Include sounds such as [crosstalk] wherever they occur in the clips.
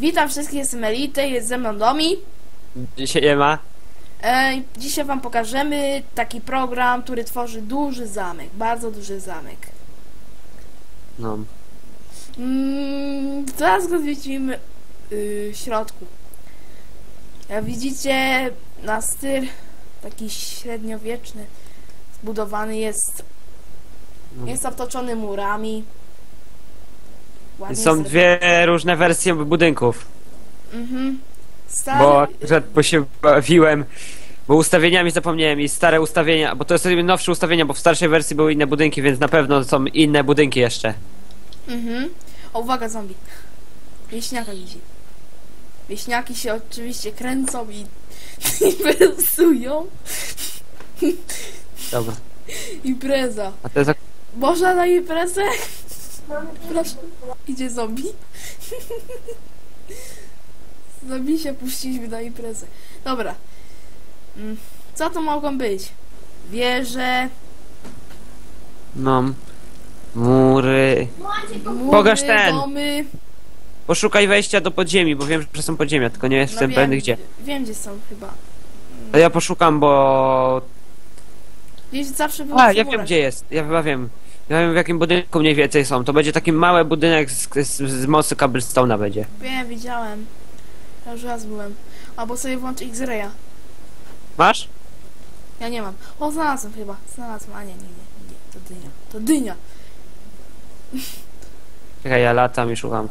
Witam wszystkich, jestem Elite, jest ze mną Domi. Dzisiaj nie ma. E, dzisiaj wam pokażemy taki program, który tworzy duży zamek, bardzo duży zamek. No. Mm, teraz go zwiedzimy y, w środku. Jak widzicie, na styl taki średniowieczny zbudowany jest. No. Jest otoczony murami. Ładnie Są zrobiony. dwie różne wersje budynków. Mhm. Stary, Bo, że, bo się bawiłem. Bo ustawieniami zapomniałem i stare ustawienia, bo to jest nowsze ustawienia, bo w starszej wersji były inne budynki, więc na pewno są inne budynki jeszcze. Mhm. O, uwaga, zombie. Wieśniaka widzi. Wieśniaki się oczywiście kręcą i [laughs] imprezują. Dobra. Impreza. A to jest ak- Można na imprezę? Proszę. Idzie zombie. [laughs] Zombie się puściliśmy na imprezę. Dobra. Mm, Co to mogą być? Wieże, No. Mury. mury, Pokaż ten. domy. Poszukaj wejścia do podziemi, bo wiem, że są podziemia, tylko nie jestem No wiem, pewny gdzie. Wiem, gdzie są chyba. A ja poszukam, bo... Gdzieś zawsze było A, ja wiem gdzie jest. Ja chyba wiem. Ja wiem w jakim budynku mniej więcej są. To będzie taki mały budynek z, z, z mocy cobblestone'a będzie. Wiem, widziałem. Ja już raz byłem. Albo sobie włącz X-Raya. Masz? Ja nie mam. O, znalazłem chyba. Znalazłem. A nie, nie, nie. nie. To dynia. To dynia. [laughs] Czekaj, ja latam i szukam.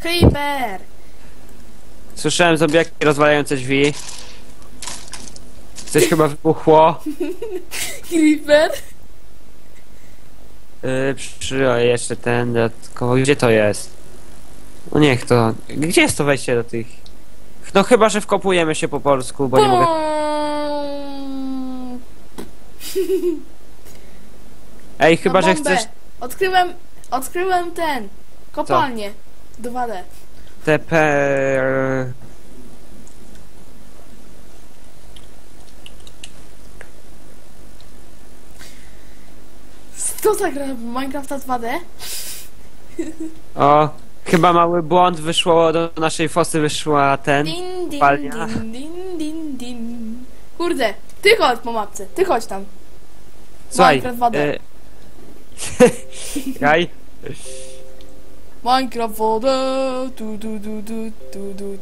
Creeper! Słyszałem zombiaki rozwalające drzwi. Coś chyba wybuchło. Creeper! Yy, przy, o, jeszcze ten dodatkowo. Gdzie to jest? No niech to. Gdzie jest to wejście do tych? No chyba, że wkopujemy się po polsku, bo nie mogę. Ej, chyba, że chcesz Odkryłem, odkryłem ten. Kopalnię. 2D. TP. Co zagra w Minecrafta 2D? O, chyba mały błąd wyszło do naszej fosy, wyszła ten. Din, din, Kopalnia. din, din, din, din. Kurde, ty chodź po mapce, ty chodź tam. Słuchaj. Minecraft 2D. y, Czekaj. Minecraft wodę, tu, tu, tu, tu, tu, tu.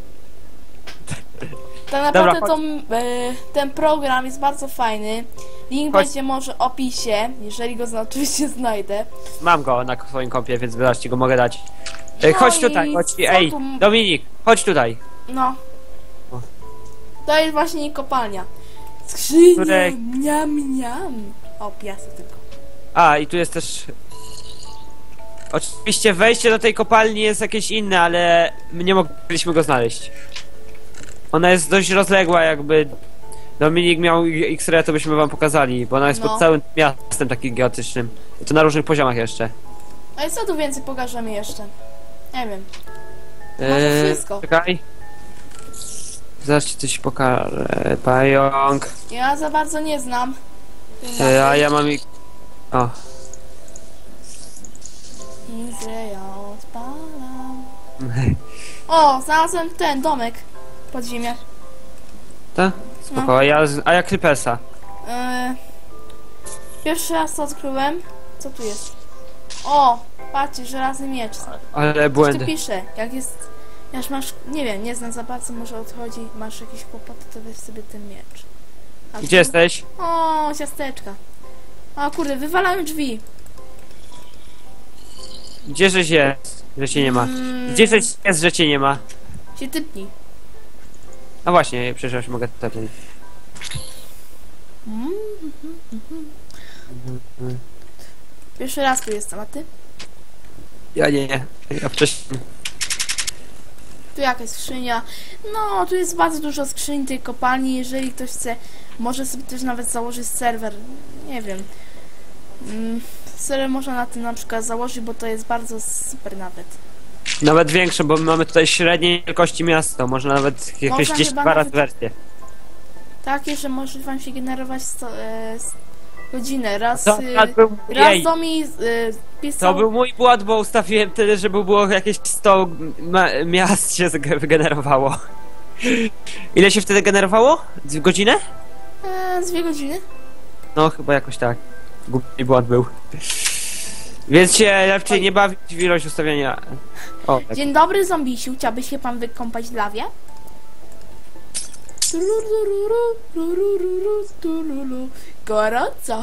Tak naprawdę Dobra, to, e, ten program jest bardzo fajny. Link Chodź. będzie może w opisie, jeżeli go zna- oczywiście znajdę. Mam go na swoim kompie, więc ci go mogę dać. Ej, No chodź i tutaj, chodź. co Ej, tu Dominik, chodź tutaj. No. O. To jest właśnie kopalnia. Skrzynia, Które- mniam, mniam. O, piasek tylko. A, i tu jest też... Oczywiście wejście do tej kopalni jest jakieś inne, ale my nie mogliśmy go znaleźć. Ona jest dość rozległa, jakby Dominik miał X-ray, to byśmy wam pokazali, bo ona jest No. pod całym miastem takim geotycznym. I to na różnych poziomach jeszcze. A i co tu więcej pokażemy jeszcze? Nie wiem. Może wszystko. Czekaj. Zaraz ci coś pokażę. Pająk. Ja za bardzo nie znam. E, a ja mam i... O. Izrael odpalam. [laughs] O, znalazłem ten domek. Pod ziemię. To? Spoko, a ja, z- a ja Creepersa. Yy, pierwszy raz to odkryłem. Co tu jest? O, patrzcie, żelazny miecz. Ale Coś tu błędy. pisze, jak jest... Jak masz, nie wiem, nie znam za bardzo, może odchodzi, masz jakieś kłopoty, to weź sobie ten miecz. A Gdzie tu- jesteś? O, ciasteczka. O kurde, wywalają drzwi. Gdzie żeś jest, że cię nie ma? Mm, Gdzie żeś jest, że cię nie ma? Się typnij. No właśnie, przecież mogę tepnąć. Mm. Pierwszy raz tu jestem, a ty? Ja nie, nie. Ja wcześniej. Tu jakaś skrzynia. No, tu jest bardzo dużo skrzyń tej kopalni. Jeżeli ktoś chce, może sobie też nawet założyć serwer. Nie wiem. Mm, serwer można na tym na przykład założyć, bo to jest bardzo super nawet. Nawet większe, bo my mamy tutaj średniej wielkości miasto. Można nawet jakieś Można 10 chyba dwa razy nawet- wersję. Takie, że może wam się generować sto, e, s- godzinę. Raz, To, y, raz był, raz jej, do mi pisał... to był mój błąd, bo ustawiłem tyle, żeby było jakieś 100 ma- miast się zge- wygenerowało. [laughs] Ile się wtedy generowało? Z godzinę? E, z dwie godziny. No, chyba jakoś tak. Głupi błąd był. Więc się lepiej nie bawić w ilość ustawiania. O, tak. Dzień dobry, zombisiu. Chciałbyś się pan wykąpać w lawie? Gorąco.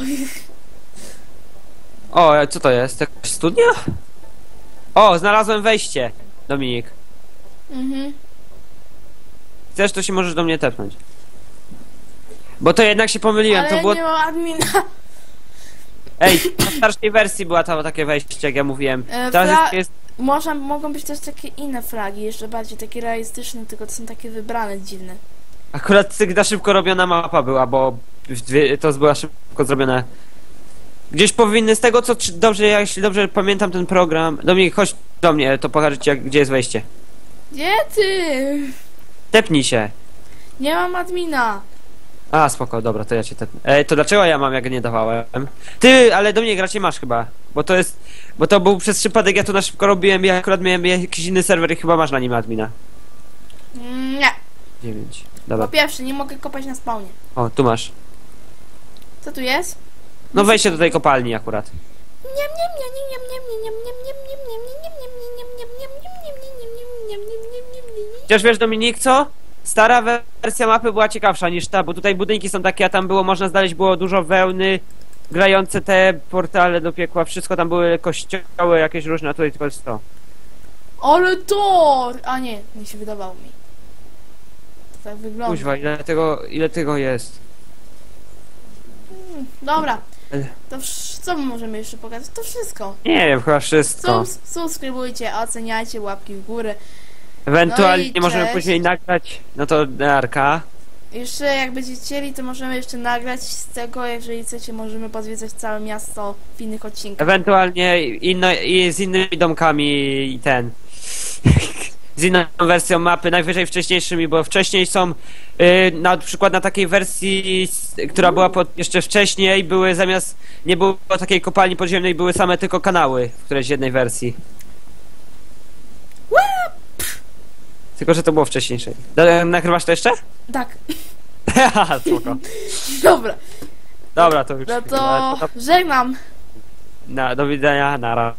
o, co to jest? Jakaś studnia? O, znalazłem wejście, Dominik. Mhm. Chcesz, to się możesz do mnie tepnąć. Bo to jednak się pomyliłem, Ale to było... nie ma admina. Ej, na starszej wersji była tam takie wejście, jak ja mówiłem. E, Teraz fra- jest. Może, mogą być też takie inne flagi, jeszcze bardziej takie realistyczne, tylko to są takie wybrane dziwne. Akurat na szybko robiona mapa była, bo to była szybko zrobione. Gdzieś powinny, z tego co dobrze, ja jeśli dobrze pamiętam ten program... Dominik, chodź do mnie, to pokażę ci, jak, gdzie jest wejście. Gdzie ty? Tepnij się. Nie mam admina. A, spoko, dobra, to ja cię te... Ej, to dlaczego ja mam, jak nie dawałem? Ty, ale do mnie gracie masz chyba, bo to jest... Bo to był przez przypadek, ja to na szybko robiłem, ja akurat miałem jakiś inny serwer i chyba masz na nim admina. Nie. 9, dobra. Po pierwsze, nie mogę kopać na spawnie. O, tu masz. Co tu jest? No wejście do tej kopalni akurat. Chociaż wiesz, Dominik, co? Stara wersja mapy była ciekawsza niż ta, bo tutaj budynki są takie, a tam było, można znaleźć, było dużo wełny, grające te portale do piekła, wszystko tam były kościoły jakieś różne, a tutaj tylko jest to. Ale to! A nie, mi się wydawało mi. To tak wygląda. Kuźwa, ile tego, ile tego jest? Mm, Dobra. To co my możemy jeszcze pokazać? To wszystko. Nie wiem, chyba wszystko. Subs- subskrybujcie, oceniajcie, łapki w górę. Ewentualnie No i możemy cześć. później nagrać, no to narka. Jeszcze jak będziecie chcieli, to możemy jeszcze nagrać z tego, jeżeli chcecie, możemy pozwiedzać całe miasto w innych odcinkach. Ewentualnie inno, i z innymi domkami i ten. z inną wersją mapy, najwyżej wcześniejszymi, bo wcześniej są y, na przykład na takiej wersji, s- która była pod, jeszcze wcześniej, były zamiast, nie było takiej kopalni podziemnej, były same tylko kanały w którejś jednej wersji. Tylko, że to było wcześniejszej. Da- Nagrywasz to jeszcze? Tak, [laughs] Haha, spoko. [laughs] dobra. Dobra, to już. No to żegnam. Na, do widzenia, nara.